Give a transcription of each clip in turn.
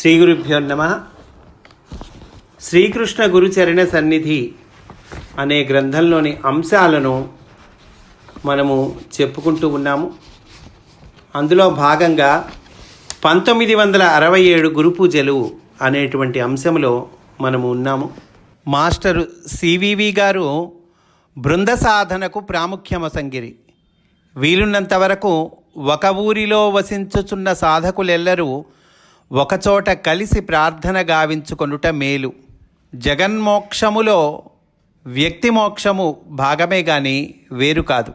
శ్రీ గురుభ్యో నమ. శ్రీకృష్ణ గురుచరణ సన్నిధి అనే గ్రంథంలోని అంశాలను మనము చెప్పుకుంటూ ఉన్నాము. అందులో భాగంగా పంతొమ్మిది వందల అరవై ఏడు గురు పూజలు అనేటువంటి అంశంలో మనము ఉన్నాము. మాస్టరు సివివి గారు బృంద సాధనకు ప్రాముఖ్యమసంగిరి వీలున్నంత వరకు ఒక ఊరిలో వసించుచున్న సాధకులెల్లరూ ఒకచోట కలిసి ప్రార్థన గావించుకొనుట మేలు. జగన్మోక్షములో వ్యక్తి మోక్షము భాగమే గాని వేరు కాదు.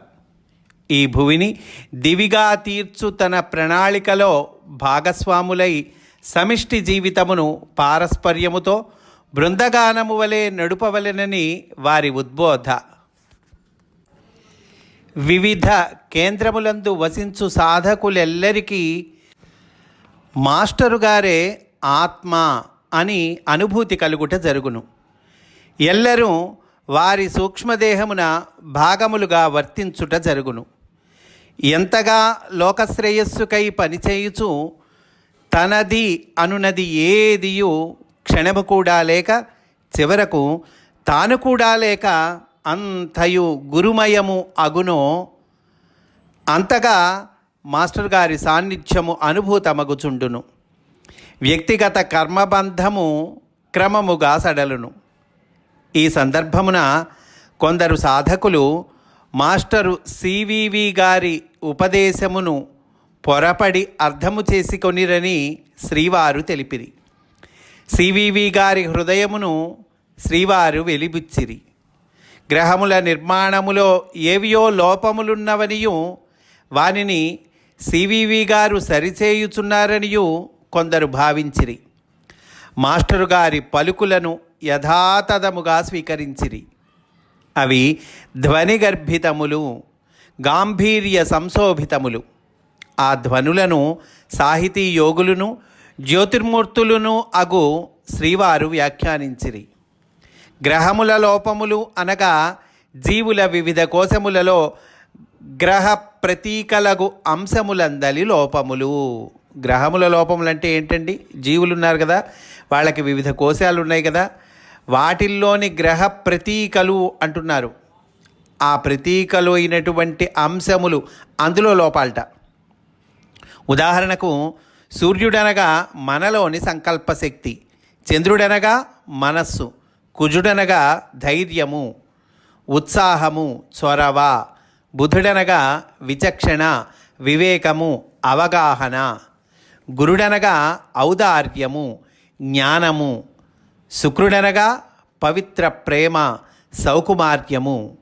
ఈ భువిని దివిగా తీర్చు తన ప్రణాళికలో భాగస్వాములై సమిష్టి జీవితమును పారస్పర్యముతో బృందగానము వలె నడుపవలెనని వారి ఉద్బోధ. వివిధ కేంద్రములందు వసించు సాధకులెల్లరికీ మాస్టరు గారే ఆత్మ అని అనుభూతి కలుగుట జరుగును. ఎల్లరూ వారి సూక్ష్మదేహమున భాగములుగా వర్తించుట జరుగును. ఎంతగా లోకశ్రేయస్సుకై పనిచేయుచు తనది అనునది ఏదియు క్షణము కూడా లేక చివరకు తాను కూడా లేక అంతయు గురుమయము అగునో అంతగా మాస్టర్ గారి సాన్నిధ్యము అనుభూతమగుచుండును. వ్యక్తిగత కర్మబంధము క్రమముగా సడలును. ఈ సందర్భమున కొందరు సాధకులు మాస్టరు సివివి గారి ఉపదేశమును పొరపడి అర్థము చేసుకొనిరని శ్రీవారు తెలిపిరి. సివివి గారి హృదయమును శ్రీవారు వెలిబుచ్చిరి. గ్రహముల నిర్మాణములో ఏవియో లోపములున్నవనియు వానిని సివివి గారు సరిచేయుచున్నారనియు కొందరు భావించిరి. మాస్టరు గారి పలుకులను యథాతథముగా స్వీకరించిరి. అవి ధ్వనిగర్భితములు గాంభీర్య సంశోభితములు. ఆ ధ్వనులను సాహితీ యోగులను జ్యోతిర్మూర్తులను అగు శ్రీవారు వ్యాఖ్యానించిరి. గ్రహముల లోపములు అనగా జీవుల వివిధ కోశములలో గ్రహ ప్రతీకలగు అంశములందలి లోపములు. గ్రహముల లోపములు అంటే ఏంటండి? జీవులు ఉన్నారు కదా వాళ్ళకి వివిధ కోశాలు ఉన్నాయి కదా వాటిల్లోని గ్రహ ప్రతీకలు అంటున్నారు. ఆ ప్రతీకలు అయినటువంటి అంశములు అందులో లోపాలట. ఉదాహరణకు సూర్యుడనగా మనలోని సంకల్పశక్తి చంద్రుడనగా మనస్సు కుజుడనగా ధైర్యము ఉత్సాహము చొరవ బుధుడనగా విచక్షణ వివేకము అవగాహన. గురుడనగా ఔదార్యము జ్ఞానము. శుక్రుడనగా పవిత్ర ప్రేమ సౌకుమార్యము.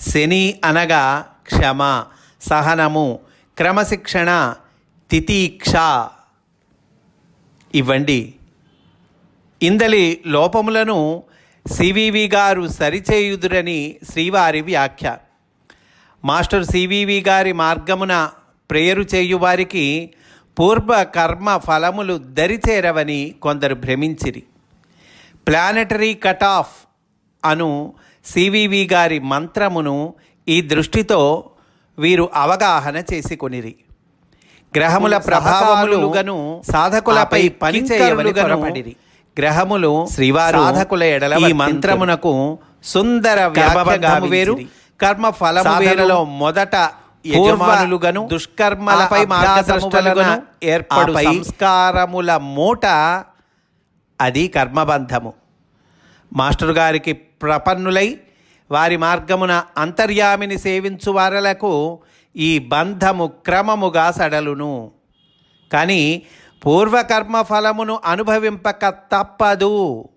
శని అనగా క్షమ సహనము క్రమశిక్షణ తితీక్ష. ఇవ్వండి. ఇందలి లోపములను సివివి గారు సరిచేయుదురని శ్రీవారి వ్యాఖ్య. మాస్టర్ సివివి గారి మార్గమున ప్రేయరు చేయువారికి పూర్వ కర్మ ఫలములు దరిచేరవని కొందరు భ్రమించిరి. ప్లానెటరీ కట్ ఆఫ్ అను సివివి గారి మంత్రమును ఈ దృష్టితో వీరు అవగాహన చేసుకొనిరి. గ్రహముల ప్రభావములుగను సాధకులపై పనిచేయవలుగను గ్రహములు శ్రీవారు సాధకుల ఎడల ఈ మంత్రమునకు సుందర వ్యాపకము వేరు. కర్మ ఫలము వేరులో మొదట యజమానులుగను దుష్కర్మలపై మార్గదర్శకులుగను ఏర్పడు సంస్కారముల మూట అది కర్మబంధము. మాస్టర్ గారికి ప్రపన్నులై వారి మార్గమున అంతర్యామిని సేవించు వారలకు ఈ బంధము క్రమముగా సడలును. కానీ పూర్వకర్మ ఫలమును అనుభవింపక తప్పదు.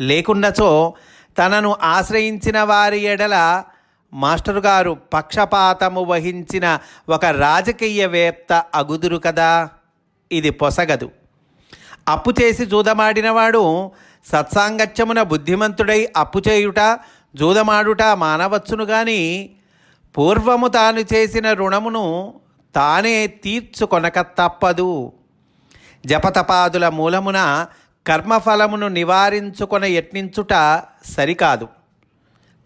లేకున్నచో తనను ఆశ్రయించిన వారి ఎడల మాస్టర్ గారు పక్షపాతము వహించిన ఒక రాజకీయవేత్త అగుదురు కదా? ఇది పొసగదు. అప్పు చేసి జూదమాడినవాడు సత్సాంగత్యమున బుద్ధిమంతుడై అప్పు చేయుట జూదమాడుట మానవచ్చును గాని పూర్వము తాను చేసిన రుణమును తానే తీర్చుకొనక తప్పదు. జపతపాదుల మూలమున కర్మఫలమును నివారించుకొన యత్నించుట సరికాదు.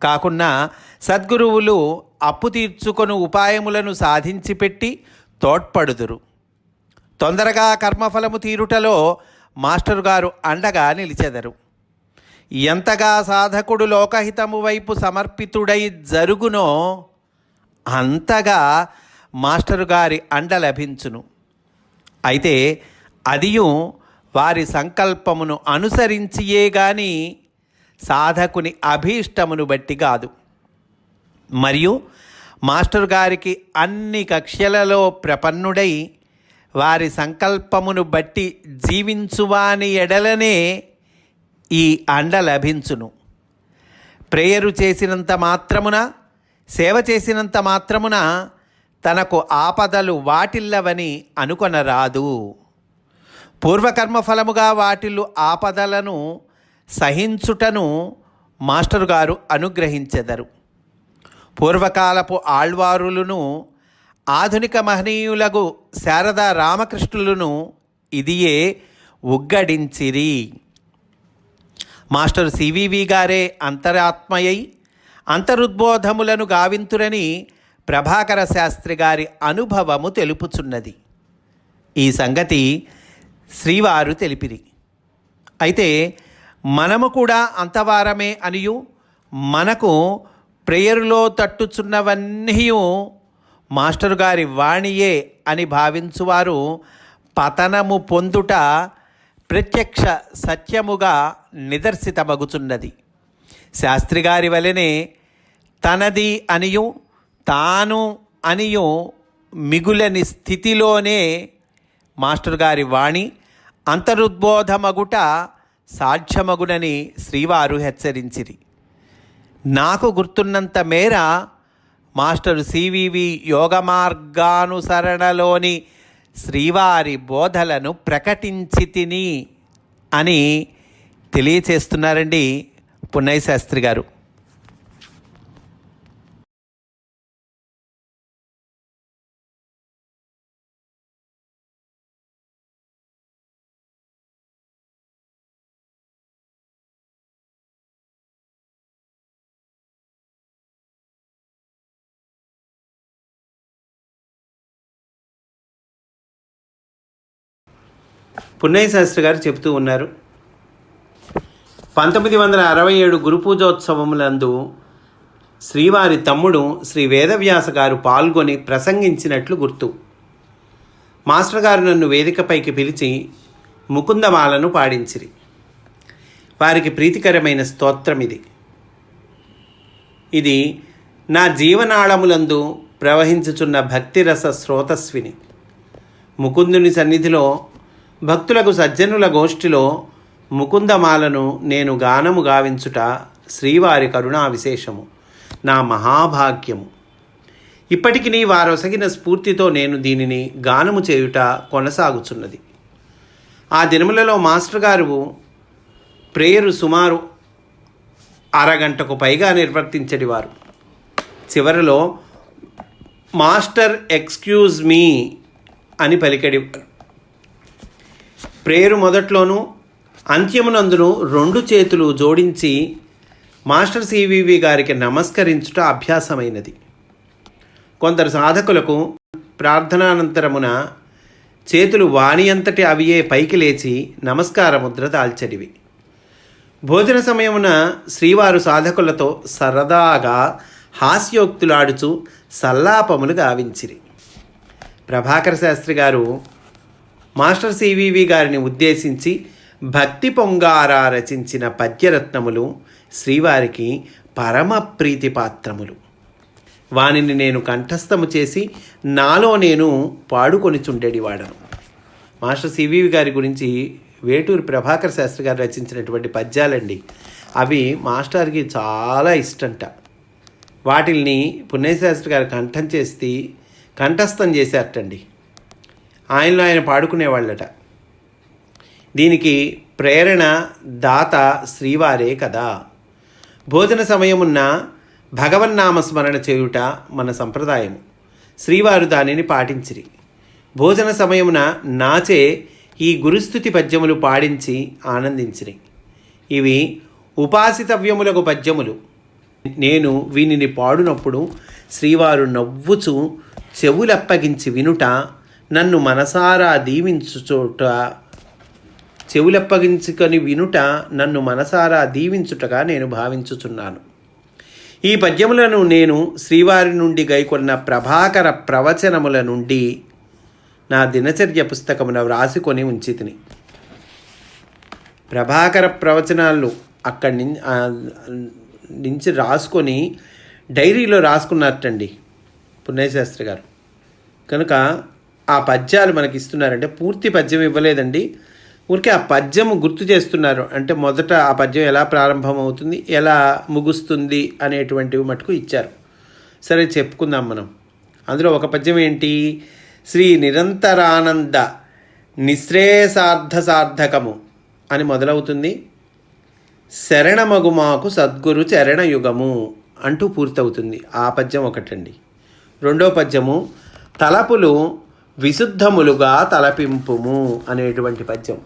కాకున్నా సద్గురువులు అప్పు తీర్చుకొని ఉపాయములను సాధించి పెట్టి తోడ్పడుదురు. తొందరగా కర్మఫలము తీరుటలో మాస్టరు గారు అండగా నిలిచెదరు. ఎంతగా సాధకుడు లోకహితము వైపు సమర్పితుడై జరుగునో అంతగా మాస్టరు గారి అండ లభించును. అయితే అదియు వారి సంకల్పమును అనుసరించియే గాని సాధకుని అభీష్టమును బట్టి కాదు. మరియు మాస్టర్ గారికి అన్ని కక్ష్యలలో ప్రపన్నుడై వారి సంకల్పమును బట్టి జీవించువాని ఎడలనే ఈ అండ లభించును. ప్రేయరు చేసినంత మాత్రమున సేవ చేసినంత మాత్రమున తనకు ఆపదలు వాటిల్లవని అనుకొనరాదు. పూర్వకర్మ ఫలముగా వాటిల్లు ఆపదలను సహించుటను మాస్టర్ గారు అనుగ్రహించెదరు. పూర్వకాలపు ఆళ్వారులను ఆధునిక మహనీయులకు శారదా రామకృష్ణులను ఇదియే ఉగ్గడించిరి. మాస్టర్ సివివి గారే అంతరాత్మయై అంతరుద్బోధములను గావింతురని ప్రభాకర శాస్త్రి గారి అనుభవము తెలుపుచున్నది. ఈ సంగతి శ్రీవారు తెలిపిరి. అయితే మనము కూడా అంతవారమే అనియు. మనకు ప్రేయరులో తట్టుచున్నవన్నీ మాస్టర్ గారి వాణియే అని భావించువారు పతనము పొందుట ప్రత్యక్ష సత్యముగా నిదర్శితమగుచున్నది. శాస్త్రి గారి వలనే తనది అనియు తాను అనియు మిగులని స్థితిలోనే మాస్టర్ గారి వాణి అంతరుద్బోధమగుట సాధ్యమగునని శ్రీవారు హెచ్చరించిరి. నాకు గుర్తున్నంత మేర మాస్టరు సివివి యోగ మార్గానుసరణలోని శ్రీవారి బోధలను ప్రకటించి తిని అని తెలియచేస్తున్నారండి పున్నయ్య శాస్త్రి గారు. పున్నయ్య శాస్త్రి గారు చెబుతూ ఉన్నారు. పంతొమ్మిది వందల అరవై ఏడు గురు పూజోత్సవములందు శ్రీవారి తమ్ముడు శ్రీ వేదవ్యాస గారు పాల్గొని ప్రసంగించినట్లు గుర్తు. మాస్టర్ గారు నన్ను వేదికపైకి పిలిచి ముకుందమాలను పాడించిరి. వారికి ప్రీతికరమైన స్తోత్రం ఇది. ఇది నా జీవనాళములందు ప్రవహించుచున్న భక్తిరస స్రోతస్విని. ముకుందుని సన్నిధిలో భక్తులకు సజ్జనుల గోష్ఠిలో ముకుందమాలను నేను గానము గావించుట శ్రీవారి కరుణా విశేషము. నా మహాభాగ్యము. ఇప్పటికి నీ వారొసగిన స్ఫూర్తితో నేను దీనిని గానము చేయుట కొనసాగుచున్నది. ఆ దినములలో మాస్టర్ గారు ప్రేయరు సుమారు అరగంటకు పైగా నిర్వర్తించడివారు. చివరిలో మాస్టర్ ఎక్స్క్యూజ్ మీ అని పలికడి ప్రేయరు మొదట్లోనూ అంత్యమునందును రెండు చేతులు జోడించి మాస్టర్ సివివి గారికి నమస్కరించుట అభ్యాసమైనది. కొందరు సాధకులకు ప్రార్థనానంతరమున చేతులు వాణి అంతటి అవియే పైకి లేచి నమస్కార ముద్ర దాల్చడివి. భోజన సమయమున శ్రీవారు సాధకులతో సరదాగా హాస్యోక్తులాడుచు సల్లాపములు గావించిరి. ప్రభాకర శాస్త్రి గారు మాస్టర్ సివివి గారిని ఉద్దేశించి భక్తి పొంగారా రచించిన పద్యరత్నములు శ్రీవారికి పరమ ప్రీతిపాత్రములు. వానిని నేను కంఠస్థము చేసి నాలో నేను పాడుకొని చుండేడివాడను మాస్టర్ సివివి గారి గురించి వేటూరి ప్రభాకర్ శాస్త్రి గారు రచించినటువంటి పద్యాలండి. అవి మాస్టర్కి చాలా ఇష్టంట. వాటిల్ని పుణ్యశాస్త్రి గారు కంఠం చేసి కంఠస్థం చేశారటండి. ఆయనలో ఆయన పాడుకునేవాళ్ళట దీనికి ప్రేరణ దాత శ్రీవారే కదా. భోజన సమయమున్న భగవన్నామస్మరణ చేయుట మన సంప్రదాయము. శ్రీవారు దానిని పాటించిరి. భోజన సమయమున నాచే ఈ గురుస్థుతి పద్యములు పాడించి ఆనందించిరి. ఇవి ఉపాసితవ్యములకు పద్యములు. నేను వీనిని పాడునప్పుడు శ్రీవారు నవ్వుచు చెవులప్పగించి వినుట నన్ను మనసారా దీవించుచోట చెవులప్పగించుకొని వినుట నన్ను మనసారా దీవించుటగా నేను భావించుచున్నాను. ఈ పద్యములను నేను శ్రీవారి నుండి గైకొన్న ప్రభాకర ప్రవచనముల నుండి నా దినచర్య పుస్తకమున వ్రాసుకొని ఉంచితిని. ప్రభాకర ప్రవచనాలు అక్కడి నుంచి నుంచి రాసుకొని డైరీలో రాసుకున్నట్టండి పుణ్యశాస్త్రి గారు. కనుక ఆ పద్యాలు మనకి ఇస్తున్నారంటే పూర్తి పద్యం ఇవ్వలేదండి. ఊరికే ఆ పద్యము గుర్తు చేస్తున్నారు. అంటే మొదట ఆ పద్యం ఎలా ప్రారంభమవుతుంది ఎలా ముగుస్తుంది అనేటువంటివి మటుకు ఇచ్చారు. సరే చెప్పుకుందాం మనం. అందులో ఒక పద్యం ఏంటి? శ్రీ నిరంతరానంద నిశ్రేయసార్థ సార్థకము అని మొదలవుతుంది. శరణమగుమాకు సద్గురు చరణయుగము అంటూ పూర్తవుతుంది. ఆ పద్యం ఒకటండి. రెండో పద్యము తలపులు విశుద్ధములుగా తలపింపుము అనేటువంటి పద్యం.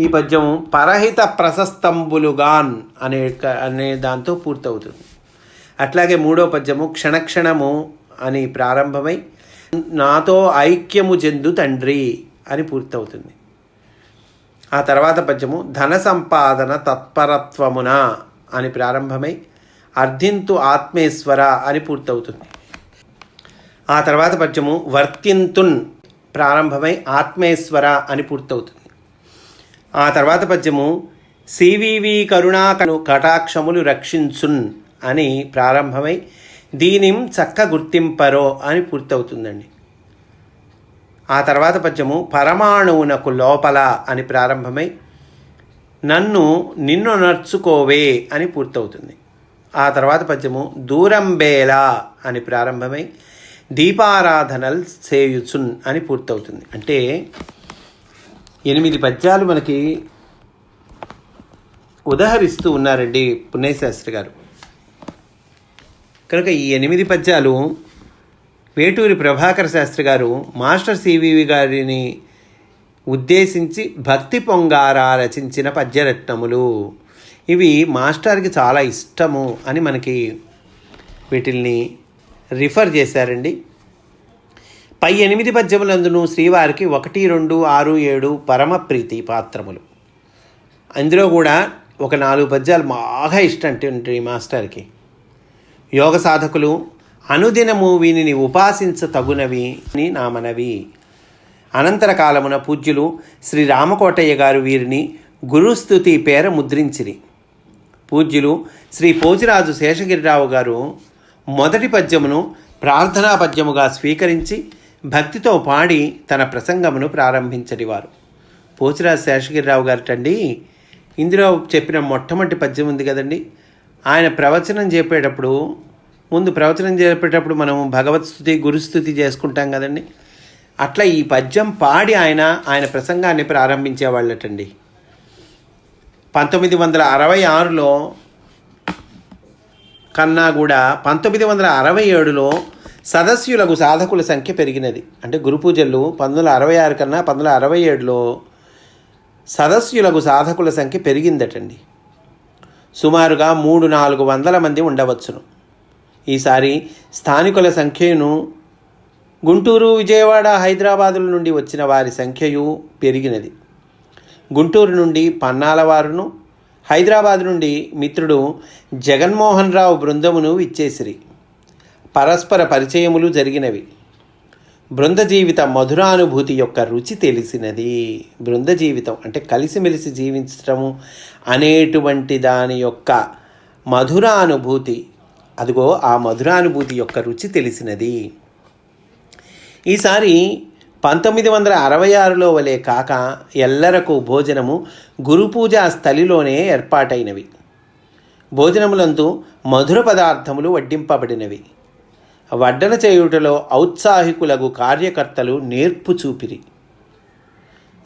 ఈ పద్యం పరహిత ప్రశస్తంబులుగాన్ అనే అనే దాంతో పూర్తవుతుంది. అట్లాగే మూడో పద్యము క్షణక్షణము అని ప్రారంభమై నాతో ఐక్యము చెందు తండ్రి అని పూర్తవుతుంది. ఆ తర్వాత పద్యము ధన సంపాదన తత్పరత్వమున అని ప్రారంభమై అర్థింతు ఆత్మేశ్వర అని పూర్తవుతుంది. ఆ తర్వాత పద్యము వర్తింతున్ ప్రారంభమై ఆత్మేశ్వర అని పూర్తవుతుంది. ఆ తర్వాత పద్యము సివివి కరుణాకను కటాక్షములు రక్షించున్ అని ప్రారంభమై దీనిం చక్క గుర్తింపరో అని పూర్తవుతుందండి. ఆ తర్వాత పద్యము పరమాణువునకు లోపల అని ప్రారంభమై నన్ను నిన్ను నర్చుకోవే అని పూర్తవుతుంది. ఆ తర్వాత పద్యము దూరంబేలా అని ప్రారంభమై దీపారాధనల్ సేయుచున్ అని పూర్తవుతుంది. అంటే ఎనిమిది పద్యాలు మనకి ఉదహరిస్తూ ఉన్నారండి పుణ్యశాస్త్రి గారు. కనుక ఈ ఎనిమిది పద్యాలు వేటూరి ప్రభాకర శాస్త్రి గారు మాస్టర్ సివివి గారిని ఉద్దేశించి భక్తి పొంగారా రచించిన పద్యరత్నములు. ఇవి మాస్టర్కి చాలా ఇష్టము అని మనకి వీటిల్ని రిఫర్ చేశారండి. పై ఎనిమిది పద్యములందును శ్రీవారికి ఒకటి రెండు ఆరు ఏడు పరమ ప్రీతి పాత్రములు. అందులో కూడా ఒక నాలుగు పద్యాలు బాగా ఇష్టం అంటే మాస్టర్కి. యోగ సాధకులు అనుదినము వీనిని ఉపాసించ తగునవి అని నా మనవి అనంతర కాలమున పూజ్యులు శ్రీ రామకోటయ్య గారు వీరిని గురుస్థుతి పేర ముద్రించిరి. పూజ్యులు శ్రీ పోజిరాజు శేషగిరిరావు గారు మొదటి పద్యమును ప్రార్థనా పద్యముగా స్వీకరించి భక్తితో పాడి తన ప్రసంగమును ప్రారంభించనివారు పోచిరాజు శేషగిరిరావు గారిటండి ఇందులో చెప్పిన మొట్టమొదటి పద్యం ఉంది కదండి. ఆయన ప్రవచనం చెప్పేటప్పుడు ముందు ప్రవచనం చెప్పేటప్పుడు మనం భగవత్ స్థుతి గురుస్థుతి చేసుకుంటాం కదండి. అట్లా ఈ పద్యం పాడి ఆయన ఆయన ప్రసంగాన్ని ప్రారంభించేవాళ్ళటండి. పంతొమ్మిది వందల అరవై ఆరులో కన్నా కూడా పంతొమ్మిది వందల అరవై ఏడులో సదస్యులకు సాధకుల సంఖ్య పెరిగినది. అంటే గురు పూజలు పంతొమ్మిది వందల అరవై ఆరు కన్నా పంతొమ్మిది వందల అరవై ఏడులో సదస్యులకు సాధకుల సంఖ్య పెరిగిందటండి. సుమారుగా మూడు నాలుగు వందల మంది ఉండవచ్చును. ఈసారి స్థానికుల సంఖ్యను గుంటూరు విజయవాడ హైదరాబాదుల నుండి వచ్చిన వారి సంఖ్యయు పెరిగినది. గుంటూరు నుండి పన్నాల వారును హైదరాబాద్ నుండి మిత్రుడు జగన్మోహన్ రావు బృందమును ఇచ్చేసిరి పరస్పర పరిచయములు జరిగినవి. బృంద జీవిత మధురానుభూతి యొక్క రుచి తెలిసినది. బృంద జీవితం అంటే కలిసిమెలిసి జీవించటము అనేటువంటి దాని యొక్క మధురానుభూతి. అదిగో ఆ మధురానుభూతి యొక్క రుచి తెలిసినది. ఈసారి పంతొమ్మిది వందల అరవై ఆరులో వలె కాక ఎల్లరకు భోజనము గురుపూజా స్థలిలోనే ఏర్పాటైనవి. భోజనములందు మధుర పదార్థములు వడ్డింపబడినవి. వడ్డన చేయుటలో ఔత్సాహికులకు కార్యకర్తలు నేర్పు చూపిరి.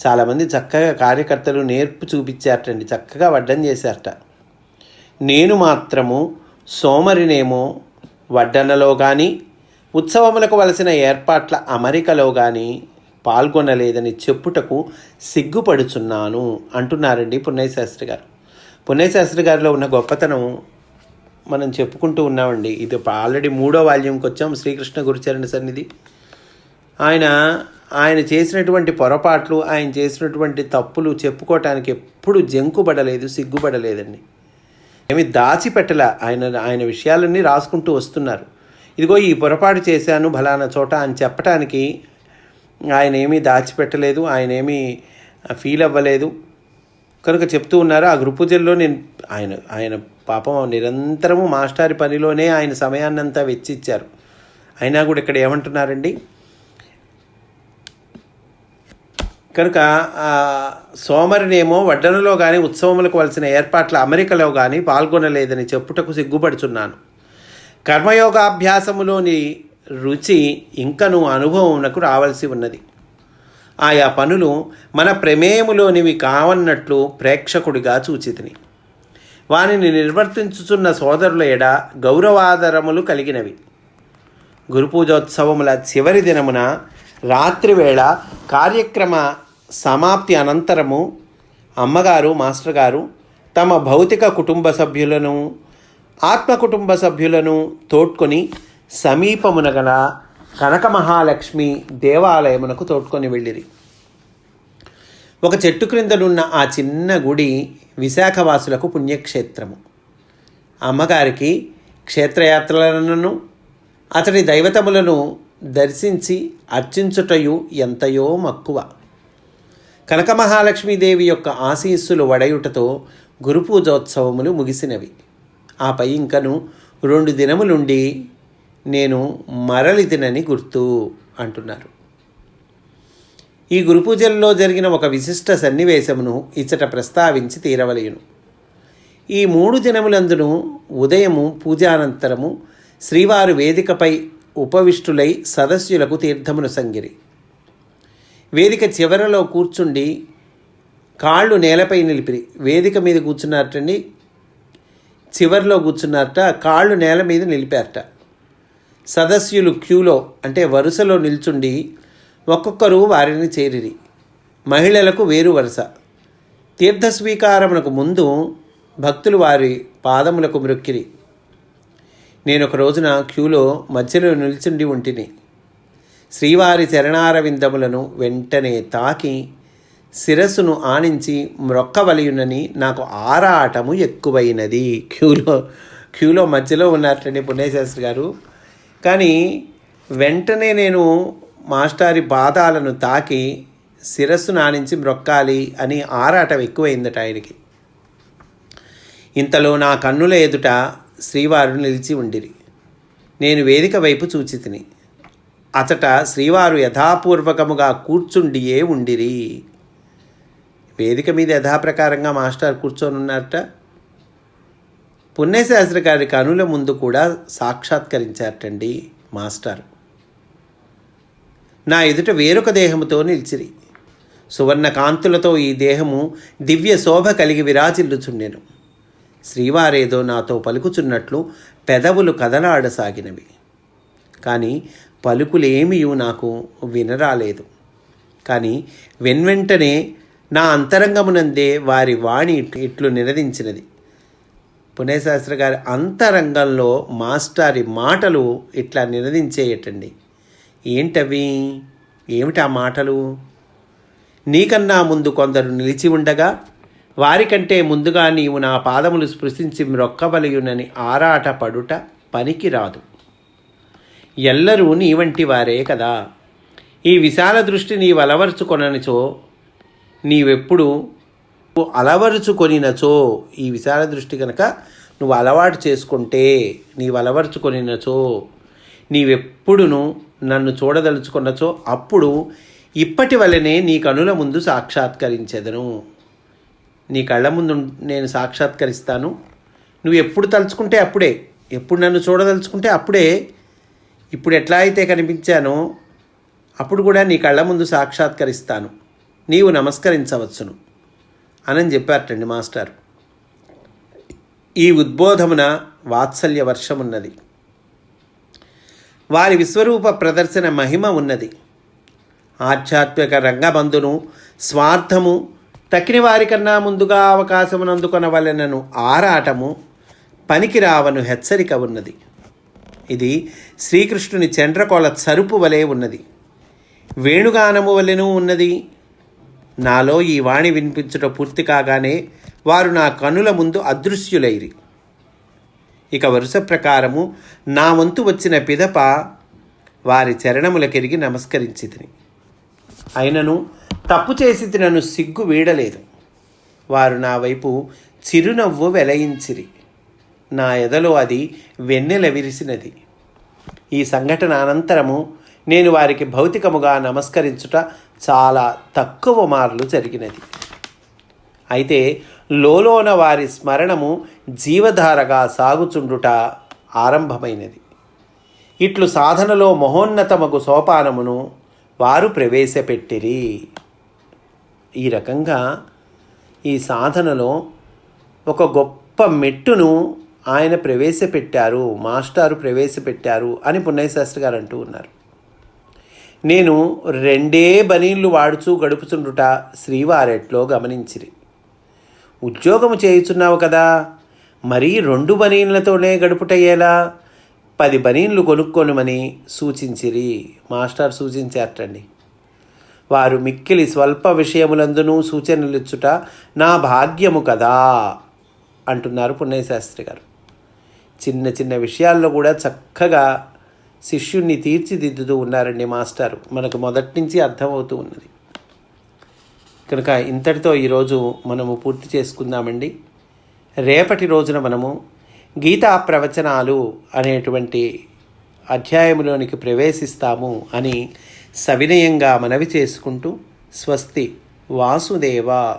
చాలామంది చక్కగా కార్యకర్తలు నేర్పు చూపించారటండి చక్కగా వడ్డం చేశారట. నేను మాత్రము సోమరినేమో వడ్డనలో కానీ ఉత్సవములకు వలసిన ఏర్పాట్ల అమరికలో కానీ పాల్గొనలేదని చెప్పుటకు సిగ్గుపడుచున్నాను అంటున్నారండి పున్నయశాస్త్రి గారు. పున్నయ్యశాస్త్రి గారిలో ఉన్న గొప్పతనం మనం చెప్పుకుంటూ ఉన్నామండి. ఇది ఆల్రెడీ మూడో వాల్యూమ్కి వచ్చాం శ్రీకృష్ణ గురుచరణ సన్నిధి. ఆయన ఆయన చేసినటువంటి పొరపాట్లు ఆయన చేసినటువంటి తప్పులు చెప్పుకోవటానికి ఎప్పుడు జంకుబడలేదు సిగ్గుపడలేదండి. ఏమి దాచిపెట్టల ఆయన ఆయన విషయాలన్నీ రాసుకుంటూ వస్తున్నారు. ఇదిగో ఈ పొరపాటు చేశాను ఫలానా చోట అని చెప్పటానికి ఆయన ఏమీ దాచిపెట్టలేదు ఆయన ఏమీ ఫీల్ అవ్వలేదు. కనుక చెప్తూ ఉన్నారు ఆ గ్రూప్ నేను ఆయన ఆయన పాపం నిరంతరము మాస్టారి పనిలోనే ఆయన సమయాన్నంతా వెచ్చిచ్చారు. అయినా కూడా ఇక్కడ ఏమంటున్నారండి? కనుక సోమరినేమో వడ్డనలో కానీ ఉత్సవములకు వలసిన ఏర్పాట్ల అమెరికలో కానీ పాల్గొనలేదని చెప్పుటకు సిగ్గుపడుచున్నాను. కర్మయోగాభ్యాసములోని రుచి ఇంకను అనుభవమునకు రావాల్సి ఉన్నది. ఆయా పనులు మన ప్రమేయములోనివి కావన్నట్లు ప్రేక్షకుడిగా చూచితిని. వానిని నిర్వర్తించుచున్న సోదరుల ఎడ గౌరవాదరములు కలిగినవి. గురుపూజోత్సవముల చివరి దినమున రాత్రివేళ కార్యక్రమ సమాప్తి అనంతరము అమ్మగారు మాస్టర్ గారు తమ భౌతిక కుటుంబ సభ్యులను ఆత్మ కుటుంబ సభ్యులను తోడ్కొని సమీపమున గల కనక మహాలక్ష్మి దేవాలయమునకు తోడ్కొని వెళ్ళిరి. ఒక చెట్టు క్రిందనున్న ఆ చిన్న గుడి విశాఖవాసులకు పుణ్యక్షేత్రము. అమ్మగారికి క్షేత్రయాత్రలను అతడి దైవతములను దర్శించి అర్చించుటయు ఎంతయో మక్కువ. కనకమహాలక్ష్మీదేవి యొక్క ఆశీస్సులు వడయుటతో గురుపూజోత్సవములు ముగిసినవి. ఆపై ఇంకను రెండు దినములుండి నేను మరలితినని గుర్తు అంటున్నారు. ఈ గురు పూజల్లో జరిగిన ఒక విశిష్ట సన్నివేశమును ఇచ్చట ప్రస్తావించి తీరవలేను ఈ మూడు దినములందును ఉదయము పూజానంతరము శ్రీవారు వేదికపై ఉపవిష్టులై సదస్యులకు తీర్థమును సంగిరి. వేదిక చివరలో కూర్చుండి కాళ్ళు నేలపై నిలిపిరి. వేదిక మీద కూర్చున్నట్టండి చివరిలో కూర్చున్నారట కాళ్ళు నేల మీద నిలిపారట. సదస్యులు క్యూలో అంటే వరుసలో నిల్చుండి ఒక్కొక్కరు వారిని చేరిరి. మహిళలకు వేరు వరుస. తీర్థ స్వీకారమునకు ముందు భక్తులు వారి పాదములకు మృక్కిరి నేను ఒక రోజున క్యూలో మధ్యలో నిల్చుండి ఉంటిని. శ్రీవారి చరణారవిందములను వెంటనే తాకి శిరస్సును ఆనించి మ్రొక్కవలయునని నాకు ఆరాటము ఎక్కువైనది. క్యూలో క్యూలో మధ్యలో ఉన్నట్లండి పుణ్యశాస్త్రి గారు. కానీ వెంటనే నేను మాస్టారి పాదాలను తాకి శిరస్సు నానించి మ్రొక్కాలి అని ఆరాటం ఎక్కువైందట ఆయనకి. ఇంతలో నా కన్నుల ఎదుట శ్రీవారు నిలిచి ఉండిరి. నేను వేదిక వైపు చూచి తిని అతట శ్రీవారు యథాపూర్వకముగా కూర్చుండియే ఉండిరి. వేదిక మీద యథాప్రకారంగా మాస్టర్ కూర్చొనున్నారట పుణ్యశాస్త్రి గారి కనుల ముందు కూడా సాక్షాత్కరించారటండి మాస్టర్. నా ఎదుట వేరొక దేహముతో నిలిచిరి. సువర్ణ కాంతులతో ఈ దేహము దివ్య శోభ కలిగి విరాజిల్లుచుండెను. శ్రీవారేదో నాతో పలుకుచున్నట్లు పెదవులు కదలాడసాగినవి. కానీ పలుకులేమియు నాకు వినరాలేదు. కానీ వెన్వెంటనే నా అంతరంగమునందే వారి వాణి ఇట్లు- ఇట్లు నినదించినది. పుణ్యశాస్త్రి గారి అంతరంగంలో మాస్టారి మాటలు ఇట్లా నినదించేయటండి. ఏంటవి? ఏమిటి ఆ మాటలు? నీకన్నా ముందు కొందరు నిలిచి ఉండగా వారికంటే ముందుగా నీవు నా పాదములు స్పృశించి మ్రొక్కవలయునని ఆరాట పడుట పనికి రాదు. ఎల్లరూ నీ వంటి వారే కదా. ఈ విశాల దృష్టి నీవు అలవరుచుకొననిచో నీవెప్పుడు అలవరుచుకొనినచో ఈ విశాల దృష్టి కనుక నువ్వు అలవాటు చేసుకుంటే నీవు అలవరుచుకొనినచో నీవెప్పుడును నన్ను చూడదలుచుకున్నచో అప్పుడు ఇప్పటి వలనే నీ కనుల ముందు సాక్షాత్కరించెదను. నీ కళ్ళ ముందు నేను సాక్షాత్కరిస్తాను. నువ్వు ఎప్పుడు తలుచుకుంటే అప్పుడే ఎప్పుడు నన్ను చూడదలుచుకుంటే అప్పుడే ఇప్పుడు ఎట్లా అయితే కనిపించానో అప్పుడు కూడా నీ కళ్ళ ముందు సాక్షాత్కరిస్తాను. నీవు నమస్కరించవచ్చును. అని చెప్పారటండి మాస్టర్. ఈ ఉద్బోధమున వాత్సల్య వర్షమున్నది. వారి విశ్వరూప ప్రదర్శన మహిమ ఉన్నది. ఆధ్యాత్మిక రంగబంధును స్వార్థము తక్కిన వారికన్నా ముందుగా అవకాశమును అందుకొనవలెనను ఆరాటము పనికిరావను హెచ్చరిక ఉన్నది. ఇది శ్రీకృష్ణుని చండ్రకోల చరుపు వలె ఉన్నది. వేణుగానము వలెనూ ఉన్నది. నాలో ఈ వాణి వినిపించుట పూర్తి కాగానే వారు నా కనుల ముందు అదృశ్యులైరి. ఇక వరుస ప్రకారము నా వంతు వచ్చిన పిదప వారి చరణములకెరిగి నమస్కరించి తిని అయినను తప్పు చేసి నన్ను సిగ్గు వీడలేదు. వారు నా వైపు చిరునవ్వు వెలయించిరి. నా ఎదలో అది వెన్నెల విరిసినది. ఈ సంఘటన అనంతరము నేను వారికి భౌతికముగా నమస్కరించుట చాలా తక్కువ మార్లు జరిగినది. అయితే లోలోన వారి స్మరణము జీవధారగా సాగుచుండుట ఆరంభమైనది. ఇట్లు సాధనలో మహోన్నతమగు సోపానమును వారు ప్రవేశపెట్టిరి. ఈ రకంగా ఈ సాధనలో ఒక గొప్ప మెట్టును ఆయన ప్రవేశపెట్టారు మాస్టారు ప్రవేశపెట్టారు అని పున్నయ్య గారు అంటూ ఉన్నారు. నేను రెండే బనీళ్ళు వాడుచూ గడుపుచుండుట శ్రీవారెట్లో గమనించిరి. ఉద్యోగము చేయుచున్నావు కదా మరీ రెండు బనీన్లతోనే గడుపుటయ్యేలా? పది బనీన్లు కొనుక్కొనుమని సూచించిరి. మాస్టర్ సూచించేటండి వారు మిక్కిలి స్వల్ప విషయములందునూ సూచనలిచ్చుట నా భాగ్యము కదా అంటున్నారు పుణ్యశాస్త్రి గారు. చిన్న చిన్న విషయాల్లో కూడా చక్కగా శిష్యుణ్ణి తీర్చిదిద్దుతూ ఉన్నారండి మాస్టారు. మనకు మొదటి నుంచి అర్థమవుతూ ఉన్నది. కనుక ఇంతటితో ఈరోజు మనము పూర్తి చేసుకుందామండి. రేపటి రోజున మనము గీతా ప్రవచనాలు అనేటువంటి అధ్యాయంలోనికి ప్రవేశిస్తాము అని సవినయంగా మనవి చేసుకుంటూ స్వస్తి వాసుదేవ.